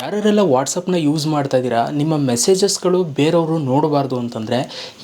ಯಾರ್ಯಾರೆಲ್ಲ ವಾಟ್ಸಪ್ನ use ಮಾಡ್ತಾ ಇದ್ದೀರಾ, ನಿಮ್ಮ ಮೆಸೇಜಸ್ಗಳು ಬೇರೆಯವರು ನೋಡಬಾರ್ದು ಅಂತಂದರೆ,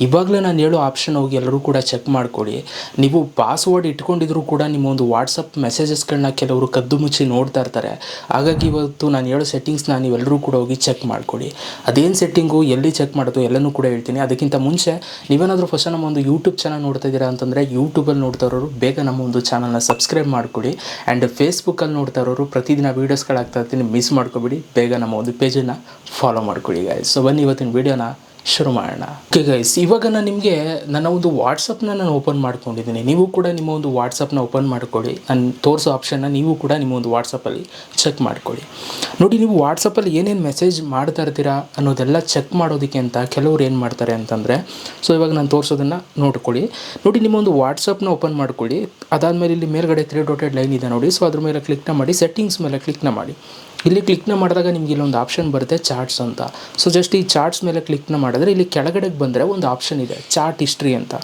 ಇವಾಗಲೇ ನಾನು ಹೇಳೋ ಆಪ್ಷನ್ ಹೋಗಿ ಎಲ್ಲರೂ ಕೂಡ ಚೆಕ್ ಮಾಡ್ಕೊಳ್ಳಿ. ನೀವು ಪಾಸ್ವರ್ಡ್ ಇಟ್ಕೊಂಡಿದ್ರು ಕೂಡ ನಿಮ್ಮ ಒಂದು ವಾಟ್ಸಪ್ ಮೆಸೇಜಸ್ಗಳನ್ನ ಕೆಲವರು ಕದ್ದು ಮುಚ್ಚಿ ನೋಡ್ತಾ ಇರ್ತಾರೆ. ಹಾಗಾಗಿ ಇವತ್ತು ನಾನು ಹೇಳೋ ಸೆಟ್ಟಿಂಗ್ಸ್ನ ನೀವೆಲ್ಲರೂ ಕೂಡ ಹೋಗಿ ಚೆಕ್ ಮಾಡ್ಕೊಳ್ಳಿ. ಅದೇನು ಸೆಟ್ಟಿಂಗು, ಎಲ್ಲಿ ಚೆಕ್ ಮಾಡೋದು ಎಲ್ಲನೂ ಕೂಡ ಹೇಳ್ತೀನಿ. ಅದಕ್ಕಿಂತ ಮುಂಚೆ ನೀವೇನಾದರೂ ಫಸ್ಟ್ ನಮ್ಮ ಒಂದು ಯೂಟ್ಯೂಬ್ ಚಾನಲ್ ನೋಡ್ತಾ ಇದ್ದೀರಾ ಅಂತಂದರೆ ಯೂಟ್ಯೂಬಲ್ಲಿ ನೋಡ್ತಾ ಇರೋರು ಬೇಗ ನಮ್ಮ ಒಂದು ಚಾನಲ್ನ ಸಬ್ಸ್ಕ್ರೈಬ್ ಮಾಡ್ಕೊಳ್ಳಿ. ಆ್ಯಂಡ್ ಫೇಸ್ಬುಕ್ಕಲ್ಲಿ ನೋಡ್ತಾ ಇರೋರು ಪ್ರತಿದಿನ ವೀಡಿಯೋಸ್ಗಳಾಗ್ತಾ ಇರ್ತೀನಿ ಮಿಸ್ ಮಾಡ್ಕೊಬೇಡಿ. ಬೇಗ ನಮ್ಮ ಒಂದು ಪೇಜನ್ನು ಫಾಲೋ ಮಾಡ್ಕೊಳ್ಳಿ ಗಾಯ್ಸ್ ಸೊ ಬನ್ನಿ ಇವತ್ತಿನ ವೀಡಿಯೋನ ಶುರು ಮಾಡೋಣ. ಓಕೆ ಗೈಸ್ ಇವಾಗ ನಾನು ನಿಮಗೆ ನನ್ನ ಒಂದು ವಾಟ್ಸಪ್ನ ನಾನು ಓಪನ್ ಮಾಡ್ಕೊಂಡಿದ್ದೀನಿ. ನೀವು ಕೂಡ ನಿಮ್ಮ ಒಂದು ವಾಟ್ಸಪ್ನ ಓಪನ್ ಮಾಡ್ಕೊಳ್ಳಿ. ನಾನು ತೋರಿಸೋ ಆಪ್ಷನ್ನ ನೀವು ಕೂಡ ನಿಮ್ಮ ಒಂದು ವಾಟ್ಸಪ್ಪಲ್ಲಿ ಚೆಕ್ ಮಾಡ್ಕೊಳ್ಳಿ. ನೋಡಿ, ನೀವು ವಾಟ್ಸಪ್ಪಲ್ಲಿ ಏನೇನು ಮೆಸೇಜ್ ಮಾಡ್ತಾ ಇರ್ತೀರಾ ಅನ್ನೋದೆಲ್ಲ ಚೆಕ್ ಮಾಡೋದಕ್ಕೆ ಅಂತ ಕೆಲವ್ರು ಏನು ಮಾಡ್ತಾರೆ ಅಂತಂದರೆ ಸೊ ಇವಾಗ ನಾನು ತೋರಿಸೋದನ್ನು ನೋಡ್ಕೊಳ್ಳಿ. ನೋಡಿ, ನಿಮ್ಮ ಒಂದು ವಾಟ್ಸಪ್ನ ಓಪನ್ ಮಾಡ್ಕೊಳ್ಳಿ. ಅದಾದಮೇಲೆ ಇಲ್ಲಿ ಮೇಲ್ಗಡೆ ತ್ರೀ ಡಾಟೆಡ್ ಲೈನ್ ಇದೆ ನೋಡಿ. ಸೊ ಅದ್ರ ಮೇಲೆ ಕ್ಲಿಕ್ನ ಮಾಡಿ ಸೆಟ್ಟಿಂಗ್ಸ್ ಮೇಲೆ ಕ್ಲಿಕ್ನ ಮಾಡಿ. ಇಲ್ಲಿ ಕ್ಲಿಕ್ನ ಮಾಡಿದಾಗ ನಿಮ್ಗೆ ಇಲ್ಲೊಂದು ಆಪ್ಷನ್ ಬರುತ್ತೆ ಚಾರ್ಟ್ಸ್ ಅಂತ. ಸೊ ಜಸ್ಟ್ ಈ ಚಾರ್ಟ್ಸ್ ಮೇಲೆ ಕ್ಲಿಕ್ನ ಮಾಡಿದ್ರೆ ಇಲ್ಲಿ ಕೆಳಗಡೆಗೆ ಬಂದರೆ ಒಂದು ಆಪ್ಷನ್ ಇದೆ ಚಾರ್ಟ್ ಹಿಸ್ಟ್ರಿ ಅಂತ.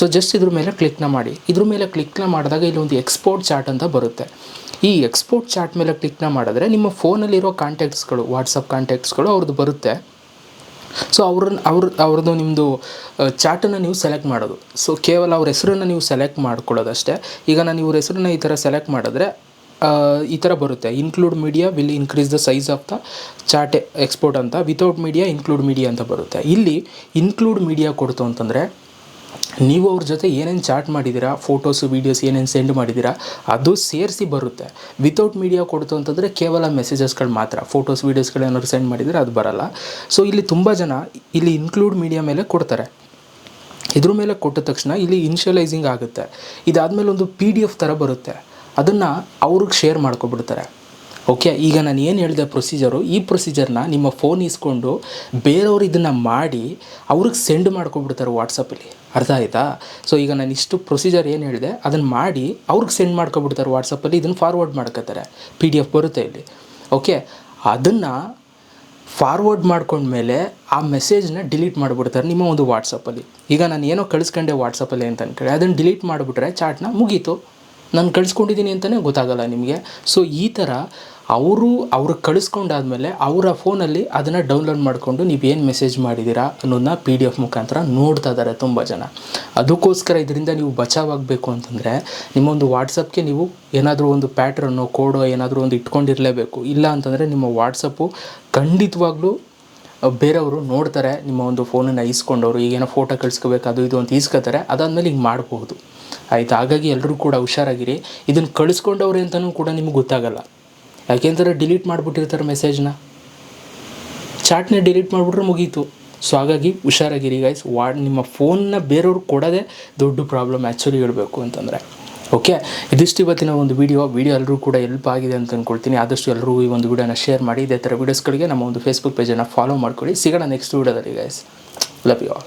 ಸೊ ಜಸ್ಟ್ ಇದ್ರ ಮೇಲೆ ಕ್ಲಿಕ್ನ ಮಾಡಿ. ಇದ್ರ ಮೇಲೆ ಕ್ಲಿಕ್ನ ಮಾಡಿದಾಗ ಇಲ್ಲಿ ಒಂದು ಎಕ್ಸ್ಪೋರ್ಟ್ ಚಾರ್ಟ್ ಅಂತ ಬರುತ್ತೆ. ಈ ಎಕ್ಸ್ಪೋರ್ಟ್ ಚಾರ್ಟ್ ಮೇಲೆ ಕ್ಲಿಕ್ನ ಮಾಡಿದ್ರೆ ನಿಮ್ಮ ಫೋನಲ್ಲಿರೋ ಕಾಂಟ್ಯಾಕ್ಟ್ಸ್ಗಳು ವಾಟ್ಸಪ್ ಕಾಂಟ್ಯಾಕ್ಟ್ಸ್ಗಳು ಅವ್ರದ್ದು ಬರುತ್ತೆ. ಸೊ ಅವ್ರನ್ನ ಅವ್ರ ಅವ್ರದ್ದು ನಿಮ್ಮದು ಚಾರ್ಟನ್ನು ನೀವು ಸೆಲೆಕ್ಟ್ ಮಾಡೋದು. ಸೊ ಕೇವಲ ಅವ್ರ ಹೆಸರನ್ನು ನೀವು ಸೆಲೆಕ್ಟ್ ಮಾಡ್ಕೊಳ್ಳೋದಷ್ಟೇ. ಈಗ ನಾನು ಇವ್ರ ಹೆಸರನ್ನ ಈ ಥರ ಸೆಲೆಕ್ಟ್ ಮಾಡಿದ್ರೆ ಈ ಥರ ಬರುತ್ತೆ. Include media will increase the size of the chart export ಅಂತ. ವಿತೌಟ್ ಮೀಡಿಯಾ ಇನ್ಕ್ಲೂಡ್ ಮೀಡಿಯಾ ಅಂತ ಬರುತ್ತೆ. ಇಲ್ಲಿ ಇನ್ಕ್ಲೂಡ್ ಮೀಡಿಯಾ ಕೊಡ್ತು ಅಂತಂದರೆ, ನೀವು ಅವ್ರ ಜೊತೆ ಏನೇನು ಚಾಟ್ ಮಾಡಿದ್ದೀರಾ ಫೋಟೋಸು ವೀಡಿಯೋಸ್ ಏನೇನು ಸೆಂಡ್ ಮಾಡಿದ್ದೀರಾ ಅದು ಸೇರಿಸಿ ಬರುತ್ತೆ. ವಿತೌಟ್ ಮೀಡಿಯಾ ಕೊಡ್ತು ಅಂತಂದರೆ ಕೇವಲ ಮೆಸೇಜಸ್ಗಳು ಮಾತ್ರ. ಫೋಟೋಸ್ ವೀಡಿಯೋಸ್ಗಳು ಏನಾದ್ರು ಸೆಂಡ್ ಮಾಡಿದರೆ ಅದು ಬರಲ್ಲ. ಸೊ ಇಲ್ಲಿ ತುಂಬ ಜನ ಇಲ್ಲಿ ಇನ್ಕ್ಲೂಡ್ ಮೀಡಿಯಾ ಮೇಲೆ ಕೊಡ್ತಾರೆ. ಇದ್ರ ಮೇಲೆ ಕೊಟ್ಟ ತಕ್ಷಣ ಇಲ್ಲಿ ಇನ್ಷಿಯಲೈಸಿಂಗ್ ಆಗುತ್ತೆ. ಇದಾದಮೇಲೆ ಒಂದು ಪಿ ಡಿ ಎಫ್ ಥರ ಬರುತ್ತೆ. ಅದನ್ನು ಅವ್ರಿಗೆ ಶೇರ್ ಮಾಡ್ಕೊಬಿಡ್ತಾರೆ. ಓಕೆ ಈಗ ನಾನು ಏನು ಹೇಳಿದೆ ಪ್ರೊಸೀಜರು ಈ ಪ್ರೊಸೀಜರ್ನ ನಿಮ್ಮ ಫೋನ್ ಇಸ್ಕೊಂಡು ಬೇರೆಯವ್ರು ಇದನ್ನು ಮಾಡಿ ಅವ್ರಿಗೆ ಸೆಂಡ್ ಮಾಡ್ಕೊಬಿಡ್ತಾರೆ ವಾಟ್ಸಪ್ಪಲ್ಲಿ ಅರ್ಥ ಆಯಿತಾ? ಸೊ ಈಗ ನಾನು ಇಷ್ಟು ಪ್ರೊಸೀಜರ್ ಏನು ಹೇಳಿದೆ? ಅದನ್ನು ಮಾಡಿ ಅವ್ರಿಗೆ ಸೆಂಡ್ ಮಾಡ್ಕೊಬಿಡ್ತಾರೆ ವಾಟ್ಸಪ್ಪಲ್ಲಿ ಇದನ್ನು ಫಾರ್ವರ್ಡ್ ಮಾಡ್ಕೋತಾರೆ. ಪಿ ಡಿ ಎಫ್ ಬರುತ್ತೆ ಇಲ್ಲಿ. ಓಕೆ ಅದನ್ನು ಫಾರ್ವರ್ಡ್ ಮಾಡ್ಕೊಂಡ್ಮೇಲೆ ಆ ಮೆಸೇಜ್ನ ಡಿಲೀಟ್ ಮಾಡಿಬಿಡ್ತಾರೆ ನಿಮ್ಮ ಒಂದು ವಾಟ್ಸಪ್ಪಲ್ಲಿ ಈಗ ನಾನು ಏನೋ ಕಳಿಸ್ಕೊಂಡೆ ವಾಟ್ಸಪ್ಪಲ್ಲಿ ಅಂತ ಅಂದ್ಕೊಳ್ಳಿ ಅದನ್ನು ಡಿಲೀಟ್ ಮಾಡಿಬಿಟ್ರೆ ಚಾಟ್ನ ಮುಗೀತು. ನಾನು ಕಳಿಸ್ಕೊಂಡಿದ್ದೀನಿ ಅಂತಲೇ ಗೊತ್ತಾಗಲ್ಲ ನಿಮಗೆ. ಸೊ ಈ ಥರ ಅವರು ಅವ್ರಿಗೆ ಕಳಿಸ್ಕೊಂಡಾದ್ಮೇಲೆ ಅವರ ಫೋನಲ್ಲಿ ಅದನ್ನು ಡೌನ್ಲೋಡ್ ಮಾಡಿಕೊಂಡು ಏನು ಮೆಸೇಜ್ ಮಾಡಿದ್ದೀರಾ ಅನ್ನೋದನ್ನ ಪಿ ಡಿ ಎಫ್ ಮುಖಾಂತರ ನೋಡ್ತಾ ಇದ್ದಾರೆ ತುಂಬ ಜನ. ಅದಕ್ಕೋಸ್ಕರ ಇದರಿಂದ ನೀವು ಬಚಾವಾಗಬೇಕು ಅಂತಂದರೆ ನಿಮ್ಮೊಂದು ವಾಟ್ಸಪ್ಗೆ ನೀವು ಏನಾದರೂ ಒಂದು ಪ್ಯಾಟ್ರನ್ನು ಕೋಡೋ ಏನಾದರೂ ಒಂದು ಇಟ್ಕೊಂಡಿರಲೇಬೇಕು. ಇಲ್ಲ ಅಂತಂದರೆ ನಿಮ್ಮ ವಾಟ್ಸಪ್ಪು ಖಂಡಿತವಾಗ್ಲೂ ಬೇರೆಯವರು ನೋಡ್ತಾರೆ, ನಿಮ್ಮ ಒಂದು ಫೋನನ್ನು ಈಸ್ಕೊಂಡವರು, ಈಗೇನೋ ಫೋಟೋ ಕಳಿಸ್ಕೋಬೇಕು, ಅದು ಇದು ಅಂತ ಈಸ್ಕೋತಾರೆ, ಅದಾದಮೇಲೆ ಹಿಂಗೆ ಮಾಡಬಹುದು ಆಯಿತು? ಹಾಗಾಗಿ ಎಲ್ಲರೂ ಕೂಡ ಹುಷಾರಾಗಿರಿ. ಇದನ್ನು ಕಳಿಸ್ಕೊಂಡವ್ರೆ ಅಂತಲೂ ಕೂಡ ನಿಮ್ಗೆ ಗೊತ್ತಾಗಲ್ಲ. ಯಾಕೆಂದರೆ ಡಿಲೀಟ್ ಮಾಡಿಬಿಟ್ಟಿರ್ತಾರೆ ಮೆಸೇಜ್ನ ಚಾಟ್ನ ಡಿಲೀಟ್ ಮಾಡಿಬಿಟ್ರೆ ಮುಗೀತು. ಸೊ ಹಾಗಾಗಿ ಹುಷಾರಾಗಿರಿ ಗೈಸ್ ವಾ ನಿಮ್ಮ ಫೋನ್ನ ಬೇರೆಯವ್ರಿಗೆ ಕೊಡೋದೇ ದೊಡ್ಡ ಪ್ರಾಬ್ಲಮ್ ಆ್ಯಕ್ಚುಲಿ ಹೇಳಬೇಕು ಅಂತಂದರೆ. ಓಕೆ ಇದಿಷ್ಟು ಇವತ್ತಿನ ಒಂದು ವಿಡಿಯೋ ವೀಡಿಯೋ ಎಲ್ಲರೂ ಕೂಡ ಎಲ್ಪ್ ಆಗಿದೆ ಅಂತ ಅಂದ್ಕೊಳ್ತೀನಿ ಆದಷ್ಟು ಎಲ್ಲರೂ ಈ ಒಂದು ವೀಡಿಯೋನ ಶೇರ್ ಮಾಡಿ, ಇದೇ ಥರ ವೀಡಿಯೋಸ್ಗಳಿಗೆ ನಮ್ಮ ಒಂದು ಫೇಸ್ಬುಕ್ ಪೇಜನ್ನು ಫಾಲೋ ಮಾಡ್ಕೊಳ್ಳಿ. ಸಿಗೋಣ ನೆಕ್ಸ್ಟ್ ವೀಡಿಯೋದಲ್ಲಿ ಗೈಸ್ ಲವ್ ಯು ಆಲ್